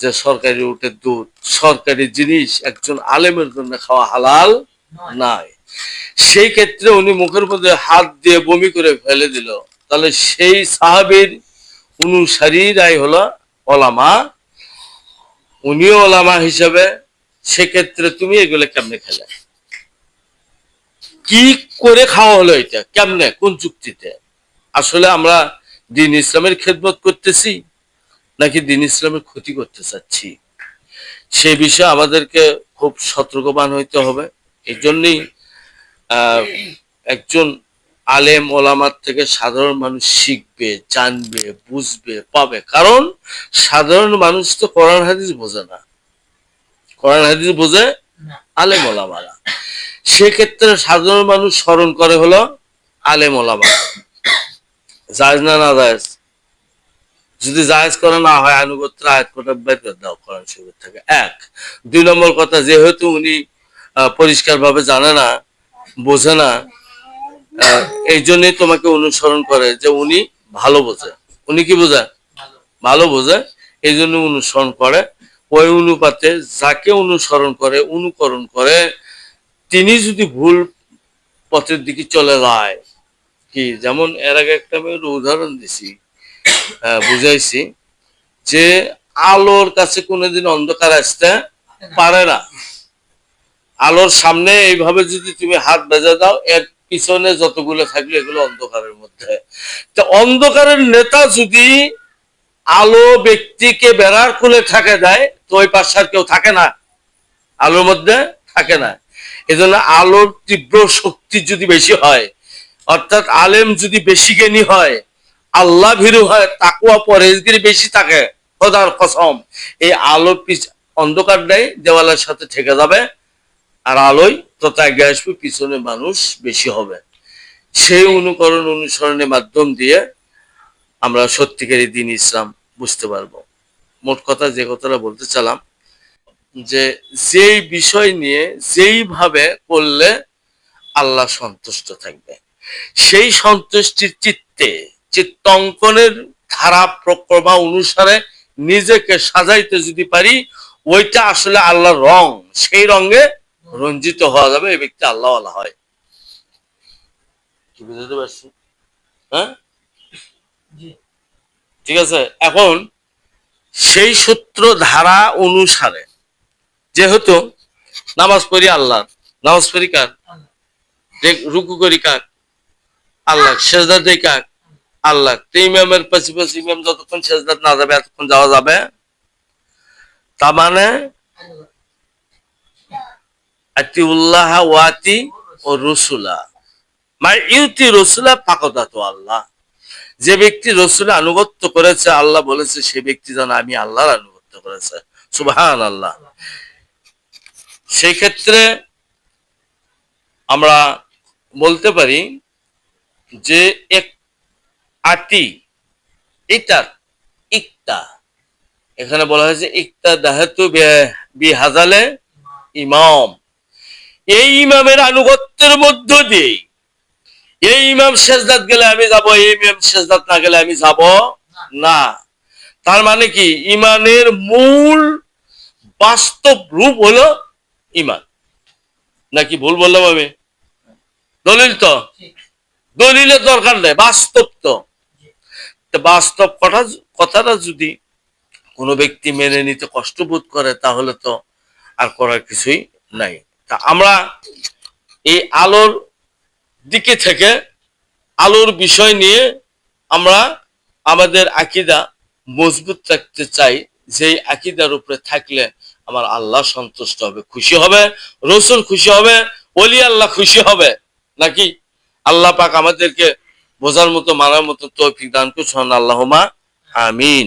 যে সরকারি উটের দুধ সরকারি জিনিস একজন আলেমের জন্য খাওয়া হালাল নয়। সেই ক্ষেত্রে উনি মুখের মধ্যে হাত দিয়ে বমি করে ফেলে দিল। তাহলে সেই সাহাবীর অনুসারীরাই হলো ওলামা। উনিও ওলামা হিসাবে সেক্ষেত্রে তুমি এগুলো কেমনে খেলে? কি করে খাওয়া হলো এটা? কেমনে? কোন চুক্তিতে? আসলে আমরা দিন ইসলামের খেদমত করতেছি। নাকি দিন ইসলামের ক্ষতি করতে চাচ্ছি? সে বিষয়ে আমাদেরকে খুব সতর্কবান হইতে হবে। এই জন্যই একজন আলেম ওলামার থেকে সাধারণ মানুষ শিখবে জানবে বুঝবে পাবে। কারণ সাধারণ মানুষ তো কোরআন হাদিস বোঝে না। কোরআন হাদিস বোঝে। আলেম ওলামারা। সেক্ষেত্রে সাধারণ মানুষ স্মরণ করে হলো আলেম ওলামা জায়েজ না না জায়েজ যদি জায়েজ করা না হয়, আনুগত্য আয়াত করে বের দাও কোরআন শরীফ থেকে। এক, দুই নম্বর কথা, যেহেতু উনি পরিষ্কার ভাবে জানে না, বোঝে না এই জন্যই তোমাকে অনুসরণ করে যে উনি ভালো বোঝে। উনি কি বোঝে? ভালো বোঝে, এই জন্য অনুসরণ করে। ওই অনুপাতে যাকে অনুসরণ করে, অনুকরণ করে, তিনি যদি ভুল পথের দিকে চলে যায়, কি? যেমন এর আগে একটা আমি উদাহরণ দিছি। বুঝাইছি যে আলোর কাছে কোনোদিন অন্ধকার আসতে পারে না। আলোর সামনে এইভাবে যদি তুমি হাত বেজে দাও, এর পিছনে যতগুলো থাকবে এগুলো অন্ধকারের মধ্যে। তো অন্ধকারের নেতা যদি আলো ব্যক্তিকে বেড়ার খুলে থাকে দেয় তো ওই পাশে আর কেউ থাকে না। আলোর মধ্যে থাকে না। এজন্য আলোর তীব্র শক্তি যদি বেশি হয়, অর্থাৎ আলেম যদি বেশি জ্ঞানী হয় আল্লাহ ভীরু হয়, তাকুয়া পরেজগিরি বেশি থাকে, খোদার কসম, এই আলো পিছ অন্ধকার দেয় দেওয়ালের সাথে ঠেকে যাবে, আর আলোয় তথা আসবে পিছনে মানুষ বেশি হবে। সেই অনুকরণ অনুসরণের মাধ্যম দিয়ে আমরা সত্যিকারই দিন ইসলাম বুঝতে পারব। মোট কথা যে কথাটা বলতে চালাম, যে যেই বিষয় নিয়ে যেইভাবে করলে আল্লাহ সন্তুষ্ট থাকবে। সেই সন্তুষ্টির চিত্তে চিত্তঙ্কনের ধারা প্রক্রমা অনুসারে নিজেকে সাজাইতে যদি পারি ওইটা আসলে আল্লাহর রং। সেই রঙে রঞ্জিত হওয়া যাবে এই ব্যক্তি আল্লাহ আল্লাহ হয়। কি বুঝতে পারছি? হ্যাঁ? ঠিক আছে? এখন সেই সূত্র ধারা অনুসারে যেহেতু নামাজ পড়ি আল্লাহ নামাজ পড়ি কার? রুকু করি কার? আল্লাহ সেজদা দেই কার? আল্লাহ ইমামের পাশে পাশে ইমাম যতক্ষণ সেজদাত না যাবে, এতক্ষণ যাওয়া যাবে? তা মানে রসুলা। মানে রসুলা যে ব্যক্তি রসুলের আনুগত্য করেছে, আল্লাহ বলেছে, সে ব্যক্তি যেন আমি আল্লাহর আনুগত্য করেছে। সুবহান আল্লাহ সেই ক্ষেত্রে আমরা বলতে পারি যে এক আটি এটার ইকতা। এখানে বলা হয়েছে ইকতা দাহেতু বে- বিহাজালে ইমাম। এই ইমামের আনুগত্যের মধ্য দিয়ে এই ইমাম শেষদাত গেলে আমি যাব এই ইমাম শেষদাত না গেলে আমি যাব না। তার মানে কি? ইমানের মূল বাস্তব রূপ হলো ইমান। নাকি ভুল বললাম আমি? দলিল তো? দলিলের দরকার নেই বাস্তব তো। বাস্তব কথা কথাটা যদি কোনো ব্যক্তি মেনে নিতে কষ্ট বোধ করে, তাহলে তো আর করার কিছুই নাই। তা আমরা এই আলোর দিকে থেকে, আলোর বিষয় নিয়ে আমরা আমাদের আকিদা মজবুত রাখতে চাই। যেই আকিদার উপরে থাকলে আমার আল্লাহ সন্তুষ্ট হবে, খুশি হবে, রসুল খুশি হবে অলি আল্লাহ খুশি হবে, নাকি? আল্লাহ পাক আমাদেরকে বোঝার মতো মানার মতো তৌফিক দান করছেন আল্লাহমা আমিন।